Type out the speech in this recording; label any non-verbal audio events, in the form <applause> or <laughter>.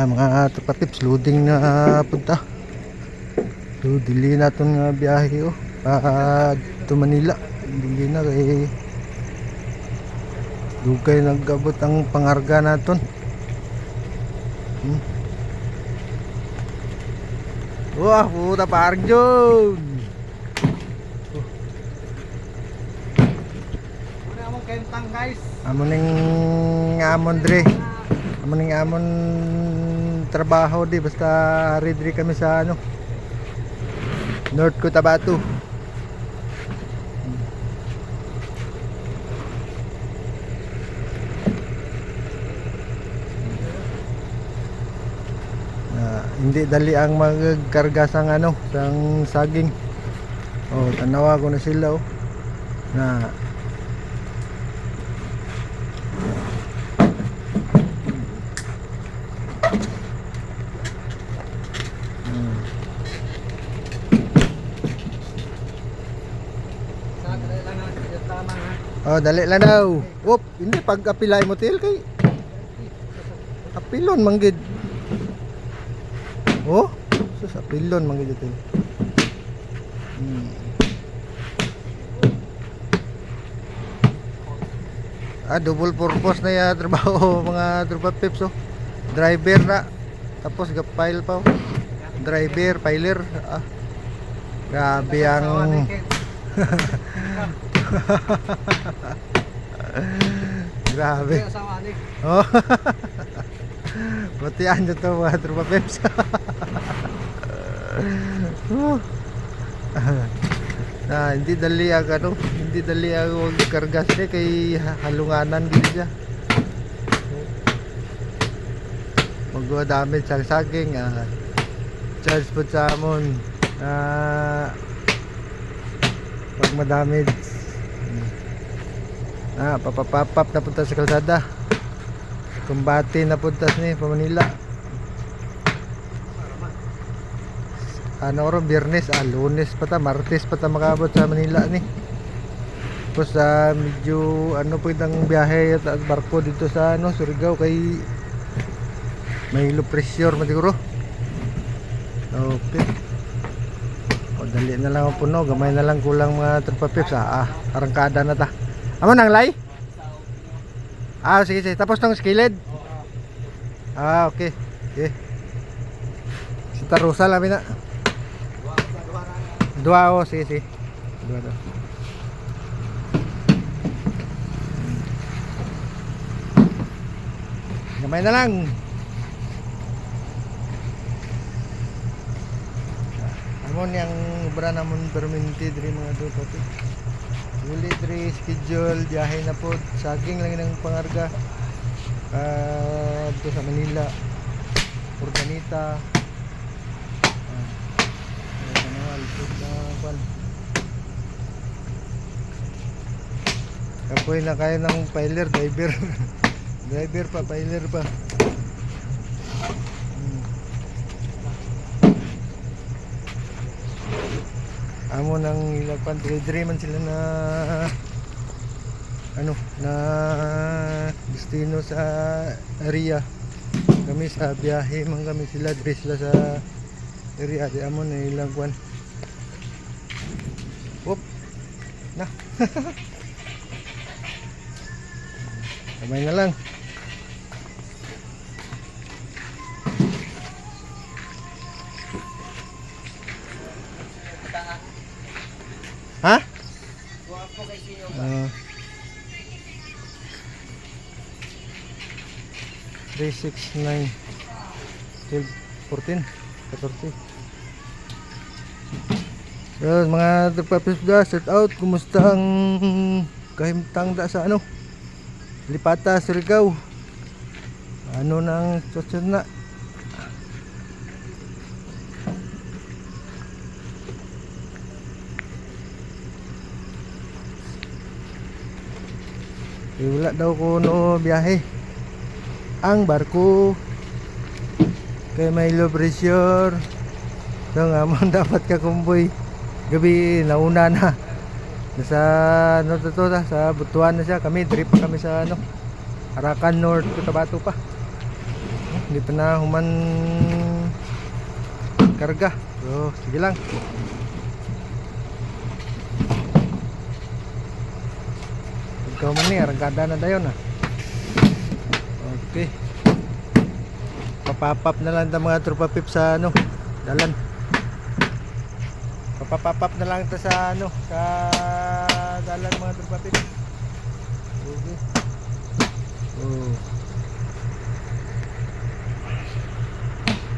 Ah, mga trapatips, loading na punta. So, dili na itong nga biyahe oh. Pa to Manila. Dili na kay Dugay nagabot ang pangarga naton. Hmm. Wah, puta parang among kentang guys. Amo ning amon dre. Amo ning amon trabaho di basta ridri kami sa ano North Cotabato. Ah, hindi dali ang magkarga sang ano, sang saging. Oh, tanawa ko na sila oh. Na Sa dali lang ha. Yung tama ha. Oh, dali lang daw. Wop, hindi pag apilay mo til kay apilon manggid. Oh, sus apilon manggid til. Hmm. Ah, double purpose na ya <laughs> trabaho mga tropa pips oh. Driver na. Tapos gapile pa oh. Driver, piler. Ah. Grabe ang <laughs> <laughs> Grabe. Oh. <laughs> Batian nyo to mga tropa peps. <laughs> Na hindi dali ang ano, hindi dali ang kargas niya kay halunganan din siya. Magawa damage sa saging, ah, charge po sa amon. Ah, pag madamage. Ah, papapapap na punta sa kalsada. Kumbati na punta ni pa Manila. Ano oro biyernes, ah, lunes pa ta, martes pa ta makabot sa Manila ni. Tapos sa medyo ano po itang biyahe at barko dito sa ano, Surigao kay may low pressure man siguro. Okay. O dali na lang ang puno, gamay na lang kulang mga tropa pips ah, ah arangkada na ta. Amo nang lay? Ah, sige, sige. Tapos tong skilled? Ah, okay. Okay. Si Tarusa lang na. Dua oh, sige, sige. Dua daw. Gamay na lang. Amon yang ubra namon perminti diri mga do pati. Uli diri schedule biyahe na po saging lang ng pangarga. Ah, dito sa Manila. Urbanita. Ah. Ano na na. Kapoy na kayo ng piler, driver. driver pa, piler pa. Amo nang ilagpan dire man sila na ano na destino sa area. Kami sa biyahe man kami sila. Dire sila sa area. Di amo na ilagwan <laughs> Whoop. na. Kamay na lang 369 12 14 14 Yes, mga trapapis da, set out, kumusta ang kahimtang da sa ano? Lipata, Surigao. Ano nang susunod na? Eh, wala daw ko no biyahe. Ang barko kay may low pressure. So nga mo <laughs> dapat ka kumboy. Gabi nauna na. Nasa ano to, to sa Butuan na siya. Kami trip kami sa ano Arakan North Cotabato pa. hindi pa na human karga. So, sige lang. Ikaw man ni, arangkada na dayon ah. Okay. Papapap na lang ta mga tropa pip sa ano, dalan. Papapap na lang ta sa ano, sa dalan mga tropa pip. Okay. Oh.